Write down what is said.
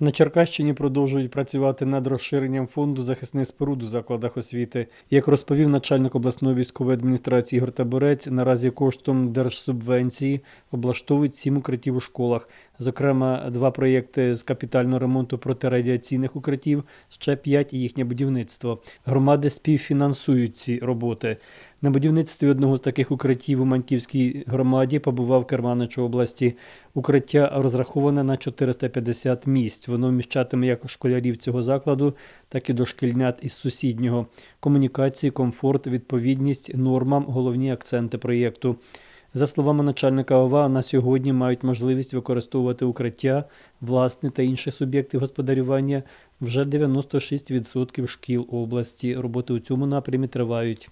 На Черкащині продовжують працювати над розширенням фонду захисних споруд у закладах освіти. Як розповів начальник обласної військової адміністрації Ігор Таборець, наразі коштом держсубвенції облаштовують сім укриттів у школах. Зокрема, два проєкти з капітального ремонту протирадіаційних укриттів, ще п'ять їхнє будівництво. Громади співфінансують ці роботи. На будівництві одного з таких укриттів у Маньківській громаді побував Керманич області. Укриття розраховане на 450 місць. Воно вміщатиме як школярів цього закладу, так і дошкільнят із сусіднього. Комунікації, комфорт, відповідність нормам головні акценти проєкту. За словами начальника ОВА, на сьогодні мають можливість використовувати укриття, власне та інші суб'єкти господарювання вже 96% шкіл області. Роботи у цьому напрямі тривають.